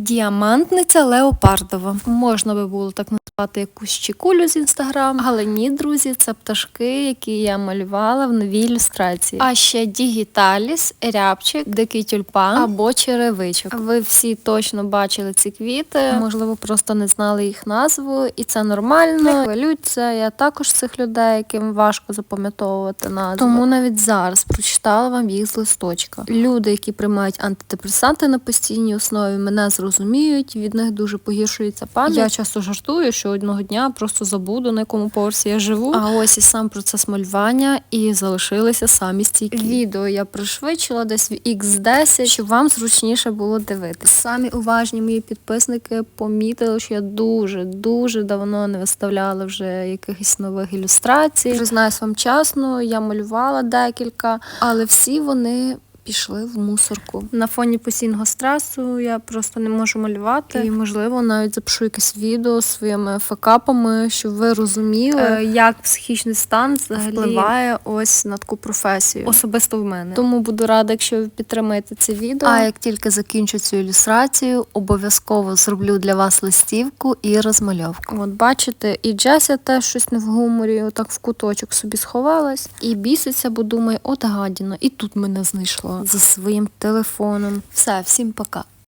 Діамантниця леопардова. Можна би було так назвати якусь чекулю з інстаграм, але ні, друзі, це пташки, які я малювала в новій ілюстрації. А ще дігіталіс, рябчик, дикий тюльпан або черевичок. Ви всі точно бачили ці квіти, можливо, просто не знали їх назву, і це нормально. Не хвилюйте, я також цих людей, яким важко запам'ятовувати назви. Тому навіть зараз прочитала вам їх з листочка. Люди, які приймають антидепресанти на постійній основі, мене зрозуміють, від них дуже погіршується пам'ять. Я часто жартую, що одного дня просто забуду, на якому поверсі я живу. А ось і сам процес малювання, і залишилися самі стійкі. Відео я пришвидшила десь в X10, щоб вам зручніше було дивитися. Самі уважні мої підписники помітили, що я дуже дуже давно не виставляла вже якихось нових ілюстрацій. Признаюсь вам чесно, я малювала декілька, але всі вони. Пішли в мусорку. На фоні постійного стресу я просто не можу малювати. І, можливо, навіть запишу якесь відео своїми факапами, щоб ви розуміли, е, як психічний стан взагалі впливає ось на таку професію. Особисто в мене. Тому буду рада, якщо ви підтримаєте це відео. А як тільки закінчу цю ілюстрацію, обов'язково зроблю для вас листівку і розмальовку. От бачите, і Джеся теж щось не в гуморі, отак в куточок собі сховалась. І біситься, бо думає, от гадіна, і тут мене знайшла за своїм телефоном. Все, всім пока.